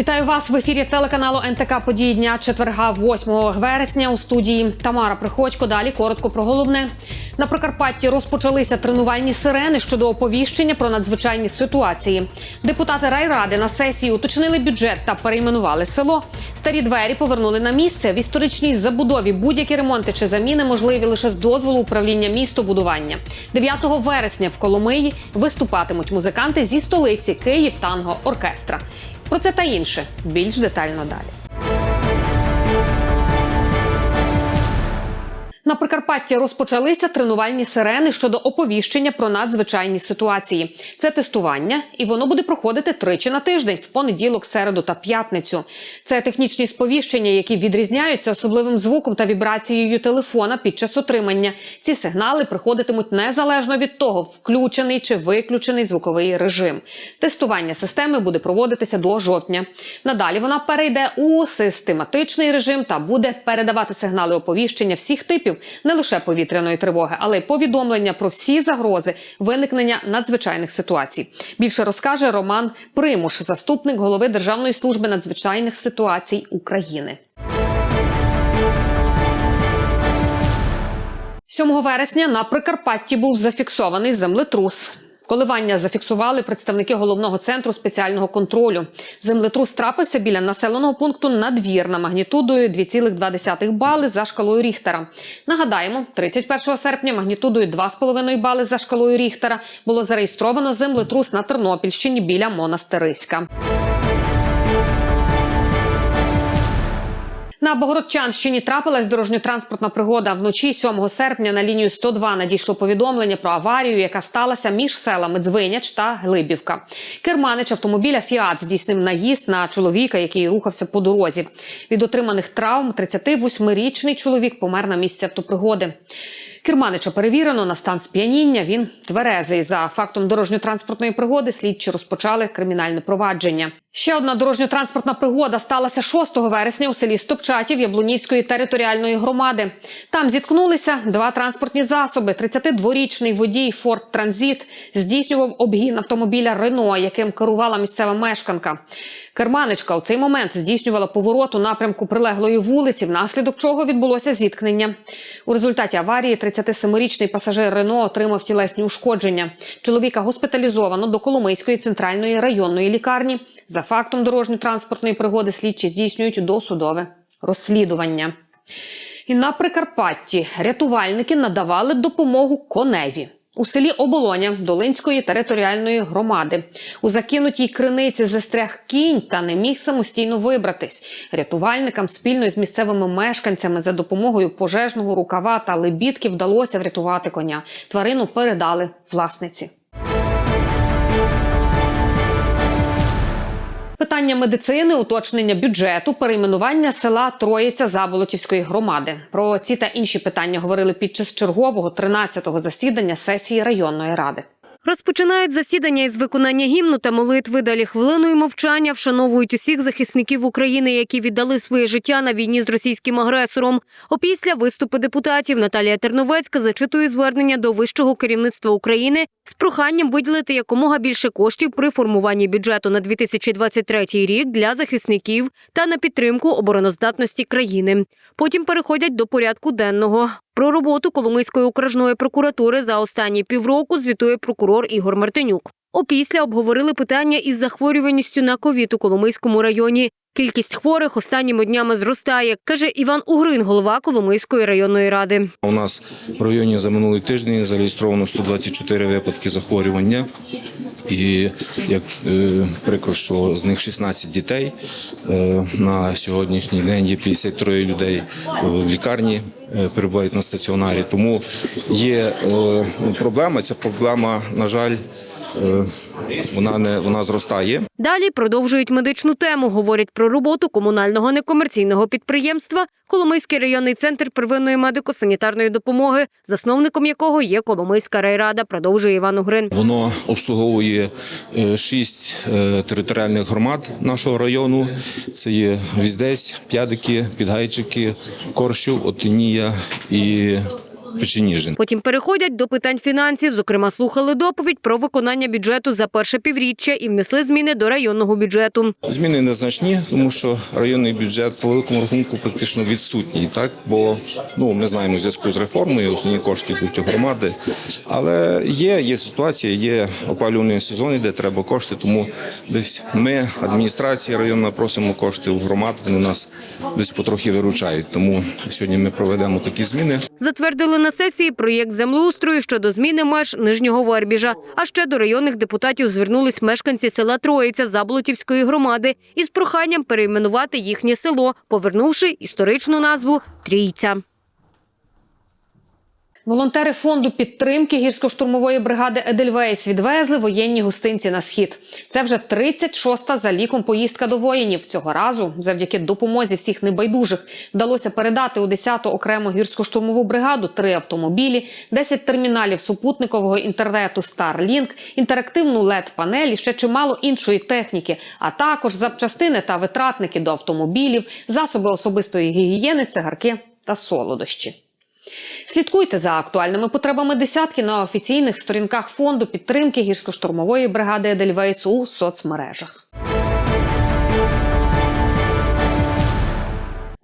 Вітаю вас в ефірі телеканалу НТК Події дня четверга, 8 вересня. У студії Тамара Приходько. Далі коротко про головне. На Прикарпатті розпочалися тренувальні сирени щодо оповіщення про надзвичайні ситуації. Депутати райради на сесії уточнили бюджет та перейменували село. Старі двері повернули на місце. В історичній забудові будь-які ремонти чи заміни можливі лише з дозволу управління містобудування. 9 вересня в Коломиї виступатимуть музиканти зі столиці Київ Танго Оркестра. Про це та інше більш детально далі. На Прикарпатті розпочалися тренувальні сирени щодо оповіщення про надзвичайні ситуації. Це тестування, і воно буде проходити тричі на тиждень в понеділок, середу та п'ятницю. Це технічні сповіщення, які відрізняються особливим звуком та вібрацією телефона під час отримання. Ці сигнали приходитимуть незалежно від того, включений чи виключений звуковий режим. Тестування системи буде проводитися до жовтня. Надалі вона перейде у систематичний режим та буде передавати сигнали оповіщення всіх типів, не лише повітряної тривоги, але й повідомлення про всі загрози виникнення надзвичайних ситуацій. Більше розкаже Роман Примуш, заступник голови Державної служби надзвичайних ситуацій України. 7 вересня на Прикарпатті був зафіксований землетрус. Коливання зафіксували представники головного центру спеціального контролю. Землетрус трапився біля населеного пункту Надвірна магнітудою 2,2 бали за шкалою Ріхтера. Нагадаємо, 31 серпня магнітудою 2,5 бали за шкалою Ріхтера було зареєстровано землетрус на Тернопільщині біля Монастириська. На Богородчанщині трапилась дорожньо-транспортна пригода. Вночі 7 серпня на лінію 102 надійшло повідомлення про аварію, яка сталася між селами Дзвиняч та Глибівка. Керманич автомобіля Фіат здійснив наїзд на чоловіка, який рухався по дорозі. Від отриманих травм 38-річний чоловік помер на місці автопригоди. Керманича перевірено на стан сп'яніння. Він тверезий. За фактом дорожньо-транспортної пригоди слідчі розпочали кримінальне провадження. Ще одна дорожньо-транспортна пригода сталася 6 вересня у селі Стопчатів Яблунівської територіальної громади. Там зіткнулися два транспортні засоби. 32-річний водій Форд Транзит здійснював обгін автомобіля Рено, яким керувала місцева мешканка. Керманичка у цей момент здійснювала поворот у напрямку прилеглої вулиці, внаслідок чого відбулося зіткнення. У результаті аварії 37-річний пасажир Рено отримав тілесні ушкодження. Чоловіка госпіталізовано до Коломийської центральної районної лікарні. За фактом дорожньо-транспортної пригоди слідчі здійснюють досудове розслідування. І на Прикарпатті рятувальники надавали допомогу коневі. У селі Оболоня Долинської територіальної громади у закинутій криниці застряг кінь та не міг самостійно вибратись. Рятувальникам спільно з місцевими мешканцями за допомогою пожежного рукава та лебідки вдалося врятувати коня. Тварину передали власниці. Питання медицини, уточнення бюджету, перейменування села Троїця Заболотівської громади. Про ці та інші питання говорили під час чергового 13-го засідання сесії районної ради. Розпочинають засідання із виконання гімну та молитви. Далі хвилиною мовчання вшановують усіх захисників України, які віддали своє життя на війні з російським агресором. Опісля виступи депутатів Наталія Терновецька зачитує звернення до вищого керівництва України з проханням виділити якомога більше коштів при формуванні бюджету на 2023 рік для захисників та на підтримку обороноздатності країни. Потім переходять до порядку денного. Про роботу Коломийської окружної прокуратури за останні півроку звітує прокурор Ігор Мартинюк. Опісля обговорили питання із захворюваністю на ковід у Коломийському районі. Кількість хворих останніми днями зростає, каже Іван Угрин, голова Коломийської районної ради. У нас в районі за минулий тиждень зареєстровано 124 випадки захворювання. І як е, прикро, що з них 16 дітей е, на сьогоднішній день є 53 людей в лікарні, перебувають на стаціонарі. Тому є е, проблема. Ця проблема, на жаль, е, вона не вона зростає. Далі продовжують медичну тему. Говорять про роботу комунального некомерційного підприємства Коломийський районний центр первинної медико-санітарної допомоги, засновником якого є Коломийська райрада. Продовжує Іван Угрин. Воно обслуговує е, шість е, територіальних громад нашого району. Це є Віздець, П'ядики, Підгайчики, Корщів, Отинія і Печеніжин. Потім переходять до питань фінансів. Зокрема, слухали доповідь про виконання бюджету за перше півріччя і внесли зміни до районного бюджету. Зміни незначні, тому що районний бюджет по великому рахунку практично відсутній, так бо ну ми знаємо в зв'язку з реформою, основні кошти йдуть у громади. Але є, є ситуація, є опалювальний сезон, де треба кошти. Тому десь ми, адміністрація районна, просимо кошти у громад. Вони нас десь потрохи виручають. Тому сьогодні ми проведемо такі зміни. Затвердили на сесії проєкт землеустрою щодо зміни меж нижнього Вербіжа. А ще до районних депутатів звернулись мешканці села Троїця Заблотівської громади із проханням перейменувати їхнє село, повернувши історичну назву Трійця. Волонтери фонду підтримки гірсько-штурмової бригади Едельвейс відвезли воєнні гостинці на схід. Це вже 36-та за ліком поїздка до воїнів. Цього разу, завдяки допомозі всіх небайдужих, вдалося передати у 10-ту окрему гірсько-штурмову бригаду три автомобілі, 10 терміналів супутникового інтернету Starlink, інтерактивну led панель і ще чимало іншої техніки, а також запчастини та витратники до автомобілів, засоби особистої гігієни, цигарки та солодощі. Слідкуйте за актуальними потребами десятки на офіційних сторінках фонду підтримки гірсько-штурмової бригади Едельвейс у соцмережах.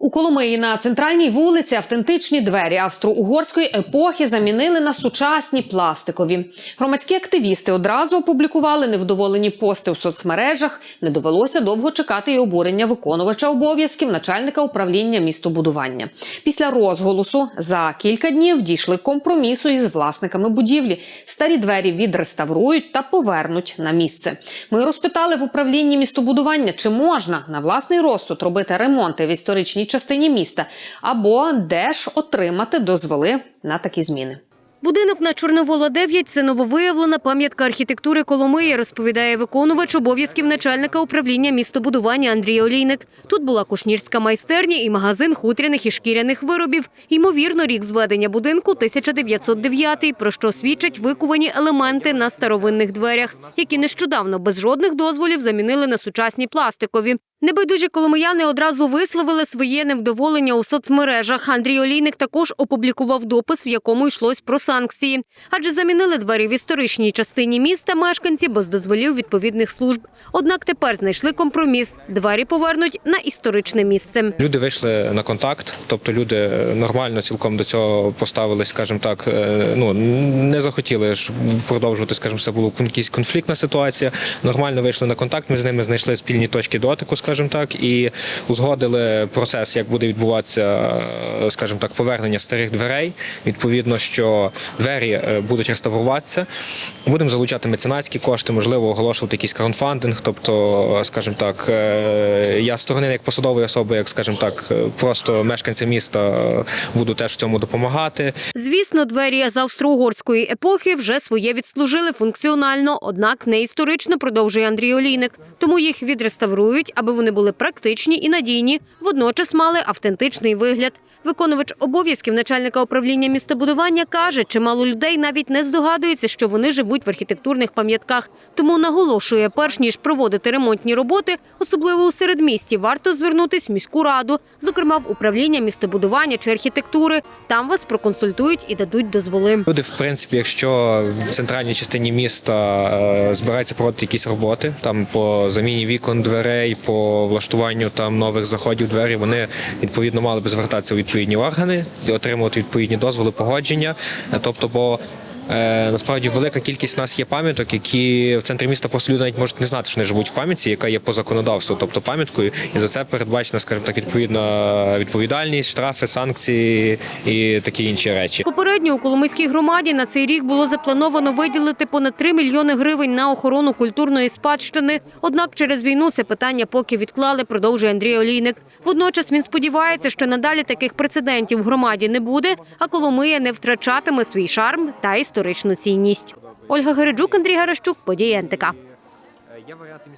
У Коломиї на центральній вулиці автентичні двері австро-угорської епохи замінили на сучасні пластикові. Громадські активісти одразу опублікували невдоволені пости у соцмережах. Не довелося довго чекати і обурення виконувача обов'язків начальника управління містобудування. Після розголосу за кілька днів дійшли компромісу із власниками будівлі. Старі двері відреставрують та повернуть на місце. Ми розпитали в управлінні містобудування, чи можна на власний розсуд робити ремонти в історичній міста, або де ж отримати дозволи на такі зміни. Будинок на Чорновола 9 – це нововиявлена пам'ятка архітектури Коломиї, розповідає виконувач обов'язків начальника управління містобудування Андрій Олійник. Тут була кушнірська майстерня і магазин хутряних і шкіряних виробів. Ймовірно, рік зведення будинку 1909, про що свідчать викувані елементи на старовинних дверях, які нещодавно без жодних дозволів замінили на сучасні пластикові. Небайдужі коломияни одразу висловили своє невдоволення у соцмережах. Андрій Олійник також опублікував допис, в якому йшлось про санкції. Адже замінили двері в історичній частині міста мешканці без дозволів відповідних служб. Однак тепер знайшли компроміс. Двері повернуть на історичне місце. Люди вийшли на контакт, тобто люди нормально цілком до цього поставились, скажімо так, е, ну не захотіли ж продовжувати, скажімо, це була якась конфліктна ситуація. Нормально вийшли на контакт. Ми з ними знайшли спільні точки дотику, скажімо так, і узгодили процес, як буде відбуватися, е, скажімо так, повернення старих дверей. Відповідно, що двері е, будуть реставруватися. Будемо залучати меценатські кошти, можливо, оголошувати якийсь краудфандинг. Тобто, скажімо так, е, я сторони як посадової особи, як скажімо так, е, просто мешканці міста е, буду теж в цьому допомагати. Звісно, двері з австро-угорської епохи вже своє відслужили функціонально, однак не історично, продовжує Андрій Олійник. Тому їх відреставрують, аби вони були практичні і надійні, водночас мали автентичний вигляд. Виконувач обов'язків начальника управління містобудування каже, чимало людей навіть не здогадується, що вони живуть в архітектурних пам'ятках. Тому наголошує, перш ніж проводити ремонтні роботи, особливо у середмісті, варто звернутись в міську раду, зокрема в управління містобудування чи архітектури. Там вас проконсультують і дадуть дозволи. Люди, в принципі, якщо в центральній частині міста е, збираються проводити якісь роботи, там по заміні вікон, дверей, по влаштуванню там нових заходів двері, вони відповідно мали би звертатися у відповідні органи, отримувати відповідні дозволи, погодження. Тобто, бо насправді велика кількість у нас є пам'яток, які в центрі міста просто люди навіть можуть не знати, що вони живуть в пам'ятці, яка є по законодавству, тобто пам'яткою, і за це передбачена, скажімо так, відповідна відповідальність, штрафи, санкції і такі інші речі. Попередньо у Коломийській громаді на цей рік було заплановано виділити понад 3 мільйони гривень на охорону культурної спадщини. Однак через війну це питання поки відклали, продовжує Андрій Олійник. Водночас він сподівається, що надалі таких прецедентів в громаді не буде, а Коломия не втрачатиме свій шарм та історичну цінність. Ольга Гереджук, Андрій Гаращук, події НТК.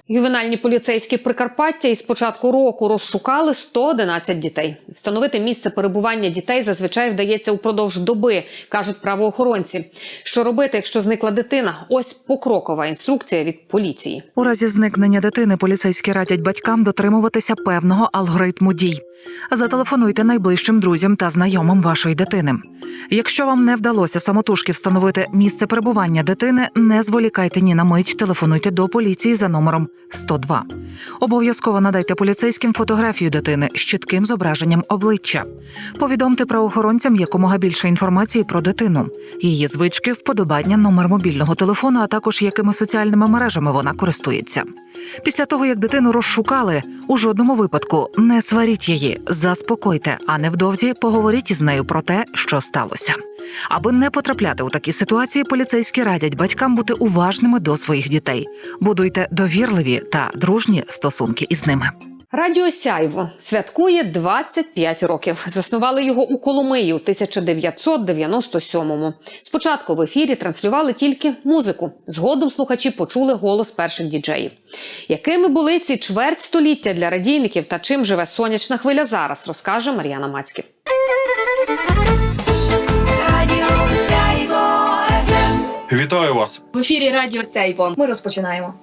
Ювенальні поліцейські Прикарпаття із початку року розшукали 111 дітей. Встановити місце перебування дітей зазвичай вдається упродовж доби, кажуть правоохоронці. Що робити, якщо зникла дитина? Ось покрокова інструкція від поліції. У разі зникнення дитини поліцейські радять батькам дотримуватися певного алгоритму дій. Зателефонуйте найближчим друзям та знайомим вашої дитини. Якщо вам не вдалося самотужки встановити місце перебування дитини, не зволікайте ні на мить, телефонуйте до поліції за номером 102. Обов'язково надайте поліцейським фотографію дитини з чітким зображенням обличчя. Повідомте правоохоронцям якомога більше інформації про дитину, її звички, вподобання, номер мобільного телефону, а також якими соціальними мережами вона користується. Після того, як дитину розшукали, у жодному випадку не сваріть її, заспокойте, а невдовзі поговоріть із нею про те, що сталося. Аби не потрапляти у такі ситуації, поліцейські радять батькам бути уважними до своїх дітей. Будуйте довірливі та дружні стосунки із ними. Радіо Сяйво святкує 25 років. Заснували його у Коломиї у 1997-му. Спочатку в ефірі транслювали тільки музику. Згодом слухачі почули голос перших діджеїв. Якими були ці чверть століття для радійників та чим живе сонячна хвиля зараз, розкаже Мар'яна Мацьків. Вітаю вас! В ефірі Радіо Сяйво. Ми розпочинаємо.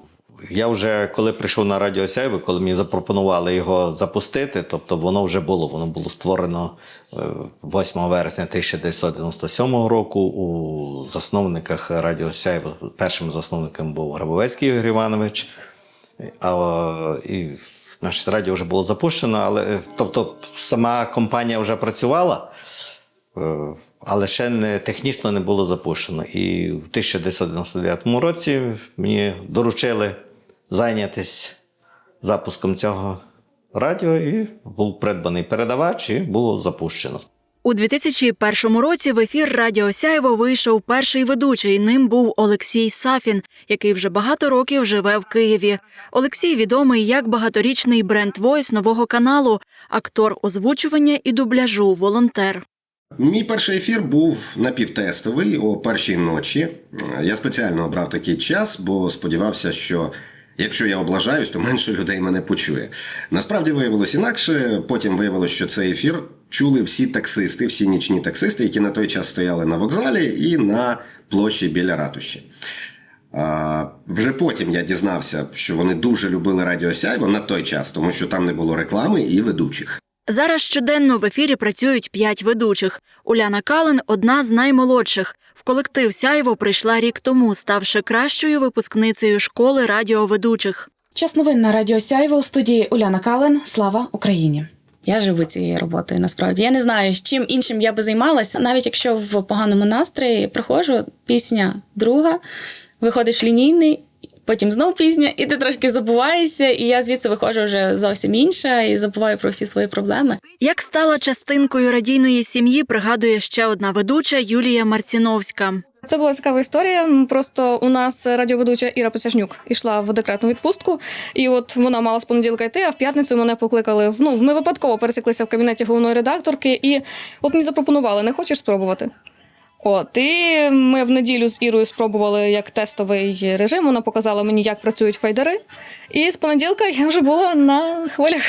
Я вже коли прийшов на Радіо Сяйво, коли мені запропонували його запустити, тобто воно вже було. Воно було створено е, 8 вересня 1997 року. У засновниках Радіо Сяйво першим засновником був Грабовецький Ігор Іванович. А, і наше радіо вже було запущено, але е, тобто сама компанія вже працювала. Е, але ще не технічно не було запущено. І в 1999 році мені доручили зайнятися запуском цього радіо, і був придбаний передавач, і було запущено. У 2001 році в ефір Радіо Сяйво вийшов перший ведучий. Ним був Олексій Сафін, який вже багато років живе в Києві. Олексій відомий як багаторічний бренд Войс нового каналу, актор озвучування і дубляжу, волонтер. Мій перший ефір був напівтестовий о першій ночі. Я спеціально обрав такий час, бо сподівався, що якщо я облажаюсь, то менше людей мене почує. Насправді виявилось інакше. Потім виявилось, що цей ефір чули всі таксисти, всі нічні таксисти, які на той час стояли на вокзалі і на площі біля ратуші. А, вже потім я дізнався, що вони дуже любили Радіо Сяйво на той час, тому що там не було реклами і ведучих. Зараз щоденно в ефірі працюють п'ять ведучих. Уляна Калин одна з наймолодших. В колектив Сяйво прийшла рік тому, ставши кращою випускницею школи радіоведучих. Час новин на Радіо Сяйво у студії Уляна Кален. Слава Україні! Я живу цією роботою. Насправді я не знаю, з чим іншим я би займалася. Навіть якщо в поганому настрої приходжу, пісня друга, виходиш лінійний, потім знов пісня, і ти трошки забуваєшся, і я звідси виходжу вже зовсім інша і забуваю про всі свої проблеми. Як стала частинкою радійної сім'ї, пригадує ще одна ведуча Юлія Марціновська. Це була цікава історія. Просто у нас радіоведуча Іра Посяжнюк йшла в декретну відпустку, і от вона мала з понеділка йти, а в п'ятницю мене покликали. Ну, ми випадково пересіклися в кабінеті головної редакторки, і от мені запропонували: не хочеш спробувати? От і ми в неділю з Ірою спробували як тестовий режим. Вона показала мені, як працюють файдери. І з понеділка я вже була на хвилях.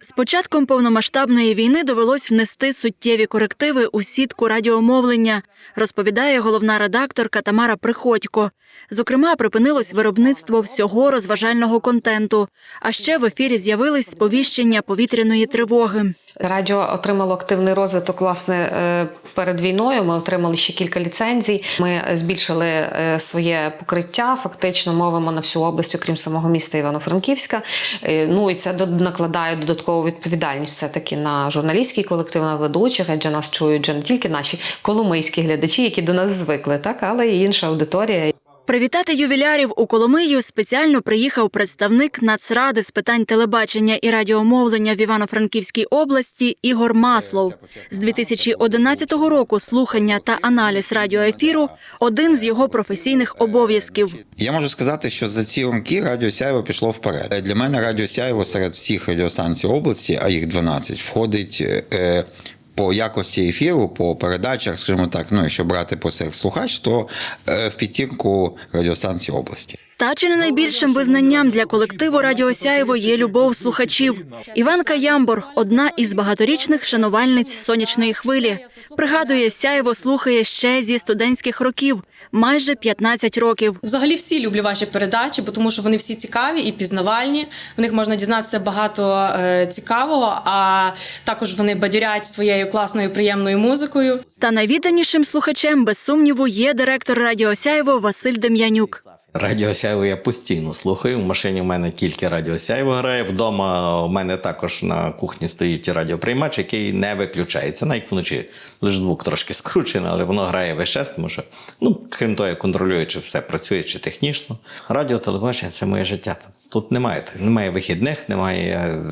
З початком повномасштабної війни довелось внести суттєві корективи у сітку радіомовлення, розповідає головна редакторка Тамара Приходько. Зокрема, припинилось виробництво всього розважального контенту. А ще в ефірі з'явились сповіщення повітряної тривоги. Радіо отримало активний розвиток власне е, перед війною. Ми отримали ще кілька ліцензій. Ми збільшили е, своє покриття. Фактично мовимо на всю область, окрім самого міста Івано-Франківська. Е, Ну і це накладає додаткову відповідальність все таки на журналістський колектив, на ведучих, адже нас чують вже не тільки наші коломийські глядачі, які до нас звикли, так але й інша аудиторія. Привітати ювілярів у Коломию спеціально приїхав представник Нацради з питань телебачення і радіомовлення в Івано-Франківській області Ігор Маслов. З 2011 року слухання та аналіз радіоефіру один з його професійних обов'язків. Я можу сказати, що за ці роки Радіо Сяєво пішло вперед. Для мене Радіо Сяєво серед всіх радіостанцій області, а їх 12, входить е, по якості ефіру, по передачах, скажімо так, ну якщо брати по цих слухач, то е, в підтінку радіостанції області. Та чи не найбільшим визнанням для колективу Радіо Сяєво є любов слухачів. Іванка Ямбор одна із багаторічних шанувальниць сонячної хвилі. Пригадує, Сяєво слухає ще зі студентських років, майже 15 років. Взагалі всі люблю ваші передачі, бо тому що вони всі цікаві і пізнавальні. В них можна дізнатися багато е, цікавого, а також вони бадірять своєю класною приємною музикою. Та найвідданішим слухачем, без сумніву, є директор Радіо Сяєво Василь Дем'янюк. Радіо Сяйво я постійно слухаю. В машині в мене тільки Радіо Сяйво грає. Вдома у мене також на кухні стоїть радіоприймач, який не виключається. Навіть вночі лише звук трошки скручений, але воно грає весь час, тому що, ну, крім того, я контролюю, чи все працює, чи технічно. Радіо, телебачення це моє життя. Тут немає, немає вихідних, немає е,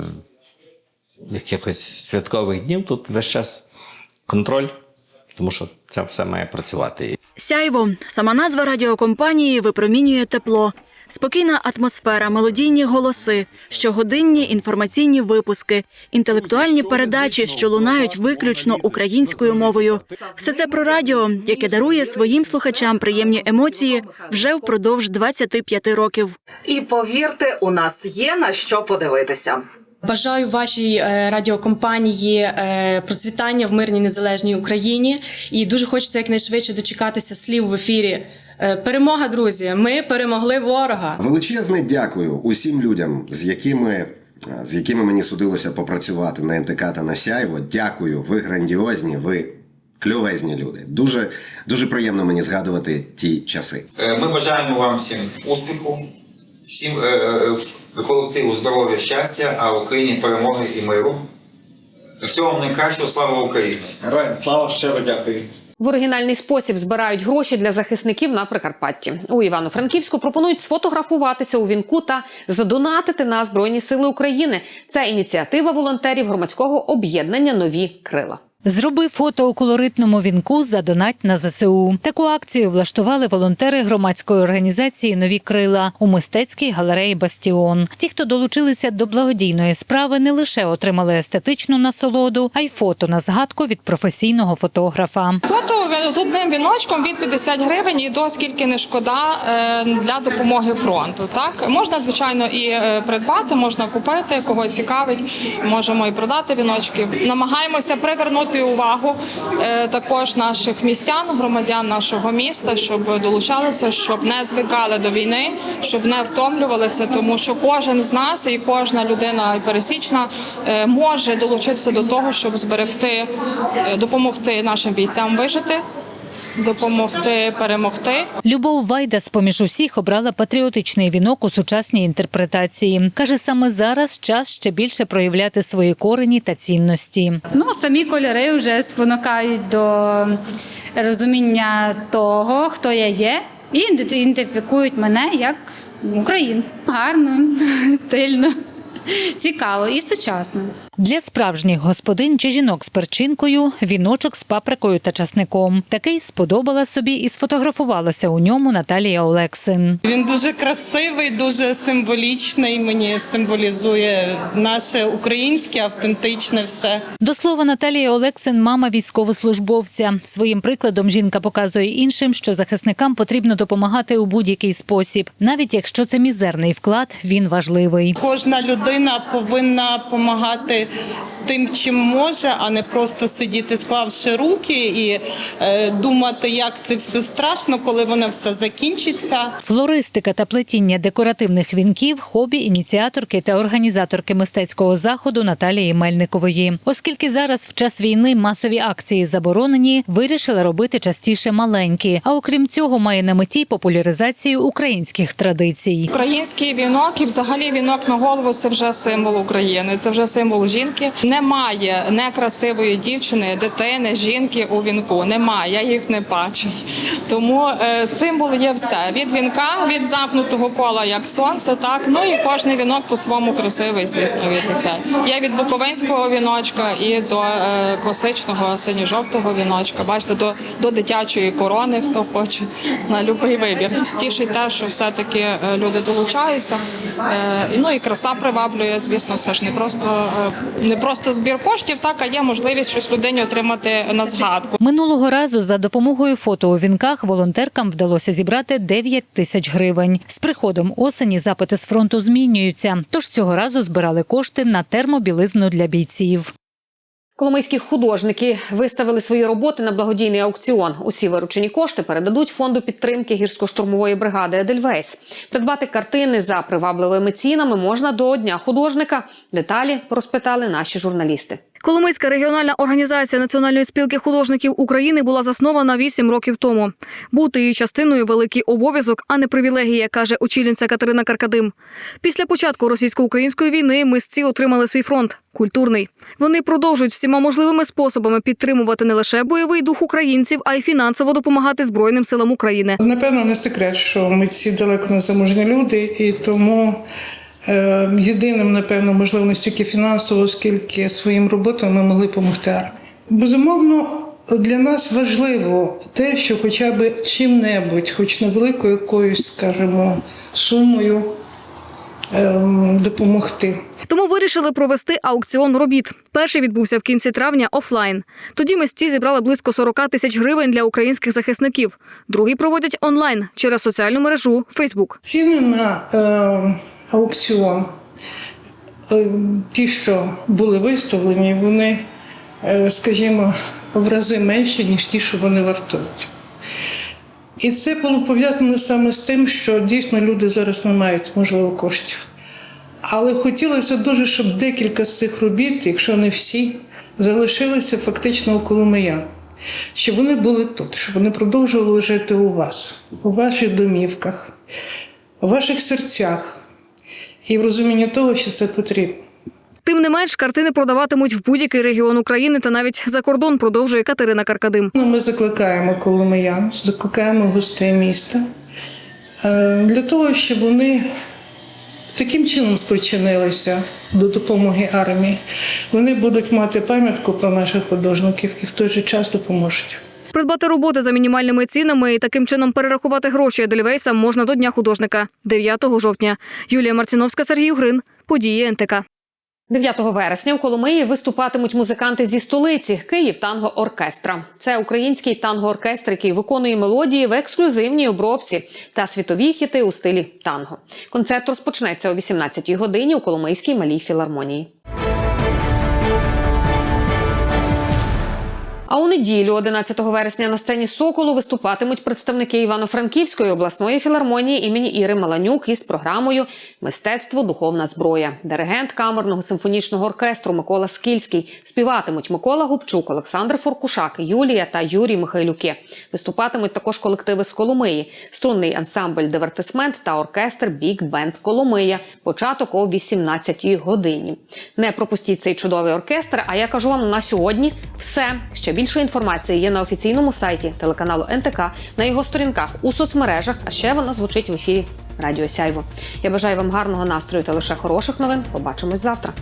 якихось святкових днів. Тут весь час контроль, тому що це все має працювати. Сяйво сама назва радіокомпанії випромінює тепло. Спокійна атмосфера, мелодійні голоси, щогодинні інформаційні випуски, інтелектуальні передачі, що лунають виключно українською мовою. Все це про радіо, яке дарує своїм слухачам приємні емоції вже впродовж 25 років. І повірте, у нас є на що подивитися. Бажаю вашій е, радіокомпанії е, процвітання в мирній незалежній Україні. І дуже хочеться якнайшвидше дочекатися слів в ефірі. Е, Перемога, друзі! Ми перемогли ворога. Величезне дякую усім людям, з якими, з якими мені судилося попрацювати на НТК та на Сяйво. Дякую, ви грандіозні, ви кльовезні люди. Дуже, дуже приємно мені згадувати ті часи. Ми бажаємо вам всім успіху, всім е, колективу здоров'я, щастя, а Україні перемоги і миру. Всього вам найкращого, слава Україні! Героям слава щиро дякую. В оригінальний спосіб збирають гроші для захисників на Прикарпатті. У Івано-Франківську пропонують сфотографуватися у вінку та задонатити на Збройні Сили України. Це ініціатива волонтерів громадського об'єднання Нові крила. Зроби фото у колоритному вінку задонать на ЗСУ. Таку акцію влаштували волонтери громадської організації Нові крила у мистецькій галереї Бастіон. Ті, хто долучилися до благодійної справи, не лише отримали естетичну насолоду, а й фото на згадку від професійного фотографа. Фото з одним віночком від 50 гривень і до скільки не шкода е, для допомоги фронту. Так можна звичайно і е, придбати, можна купити, кого цікавить. Можемо і продати віночки. Намагаємося привернути увагу е, також наших містян, громадян нашого міста, щоб долучалися, щоб не звикали до війни, щоб не втомлювалися, тому що кожен з нас і кожна людина пересічна е, може долучитися до того, щоб зберегти, е, допомогти нашим бійцям вижити. Допомогти перемогти. Любов Вайда з поміж усіх обрала патріотичний вінок у сучасній інтерпретації. каже, саме зараз час ще більше проявляти свої корені та цінності. Ну, самі кольори вже спонукають до розуміння того, хто я є, і ідентифікують мене як українку. Гарно, стильно, цікаво і сучасно. Для справжніх господин чи жінок з перчинкою віночок з паприкою та часником. Такий сподобала собі і сфотографувалася у ньому Наталія Олексин. Він дуже красивий, дуже символічний. Мені символізує наше українське, автентичне все. До слова, Наталія Олексин, мама військовослужбовця. Своїм прикладом жінка показує іншим, що захисникам потрібно допомагати у будь-який спосіб, навіть якщо це мізерний вклад, він важливий. Кожна людина повинна допомагати тим, чим може, а не просто сидіти, склавши руки і е, думати, як це все страшно, коли воно все закінчиться. Флористика та плетіння декоративних вінків хобі ініціаторки та організаторки мистецького заходу Наталії Мельникової. Оскільки зараз в час війни масові акції заборонені, вирішила робити частіше маленькі. А окрім цього, має на меті популяризацію українських традицій. Український вінок і взагалі вінок на голову це вже символ України. Це вже символ жінки. Немає некрасивої дівчини, дитини, жінки у вінку. Немає, я їх не бачу. Тому е, символ є все від вінка, від запнутого кола, як сонце, так ну і кожний вінок по своєму красивий, звісно, від це. Є від буковинського віночка і до е, класичного синьо-жовтого віночка. Бачите, до, до дитячої корони, хто хоче на будь-який вибір. Тішить те, що все-таки е, люди долучаються. Ну і краса приваблює, звісно, це ж не просто е, не просто збір коштів, так а є можливість щось людині отримати на згадку. Минулого разу за допомогою фото у вінках волонтеркам вдалося зібрати 9 тисяч гривень. З приходом осені запити з фронту змінюються. Тож цього разу збирали кошти на термобілизну для бійців. Коломийські художники виставили свої роботи на благодійний аукціон. Усі виручені кошти передадуть фонду підтримки гірсько-штурмової бригади Едельвейс. Придбати картини за привабливими цінами можна до дня художника. Деталі розпитали наші журналісти. Коломийська регіональна організація Національної спілки художників України була заснована 8 років тому. Бути її частиною великий обов'язок, а не привілегія, каже очільниця Катерина Каркадим. Після початку російсько-української війни мисці отримали свій фронт культурний. Вони продовжують всіма можливими способами підтримувати не лише бойовий дух українців, а й фінансово допомагати Збройним силам України. Напевно, не секрет, що ми всі далеко не заможні люди, і тому єдиним, напевно, можливо, не стільки фінансово, скільки своїм роботами ми могли допомогти армії. Безумовно, для нас важливо те, що хоча б чим-небудь, хоч невеликою якоюсь, скажімо, сумою ем, допомогти. Тому вирішили провести аукціон робіт. Перший відбувся в кінці травня офлайн. Тоді мисці зібрали близько 40 тисяч гривень для українських захисників. Другий проводять онлайн через соціальну мережу Facebook. Ціни на е, аукціон, е, ті, що були виставлені, вони, е, скажімо, в рази менші, ніж ті, що вони вартують. І це було пов'язано саме з тим, що дійсно люди зараз не мають, можливо, коштів. Але хотілося дуже, щоб декілька з цих робіт, якщо не всі, залишилися фактично у Коломиян. Щоб вони були тут, щоб вони продовжували жити у вас, у ваших домівках, у ваших серцях і в розумінні того, що це потрібно. Тим не менш, картини продаватимуть в будь-який регіон України та навіть за кордон, продовжує Катерина Каркадим. Ну, Ми закликаємо коломиян, закликаємо гостей міста е, для того, щоб вони таким чином спричинилися до допомоги армії. Вони будуть мати пам'ятку про наших художників і в той же час допоможуть. Придбати роботи за мінімальними цінами і таким чином перерахувати гроші Едельвейса можна до Дня художника 9 жовтня. Юлія Марціновська, Сергій Угрин. Події НТК. 9 вересня у Коломиї виступатимуть музиканти зі столиці Київ Танго Оркестра. Це український танго-оркестр, який виконує мелодії в ексклюзивній обробці та світові хіти у стилі танго. Концерт розпочнеться о 18-й годині у Коломийській малій філармонії. А у неділю, 11 вересня, на сцені Соколу виступатимуть представники Івано-Франківської обласної філармонії імені Іри Маланюк із програмою Мистецтво духовна зброя. Диригент камерного симфонічного оркестру Микола Скільський співатимуть Микола Губчук, Олександр Форкушак, Юлія та Юрій Михайлюки. Виступатимуть також колективи з Коломиї, струнний ансамбль Дивертисмент та оркестр Бік Бенд Коломия. Початок о 18-й годині. Не пропустіть цей чудовий оркестр. А я кажу вам на сьогодні все. Ще більше інформації є на офіційному сайті телеканалу НТК, на його сторінках у соцмережах. А ще вона звучить в ефірі Радіо Сяйво. Я бажаю вам гарного настрою та лише хороших новин. Побачимось завтра.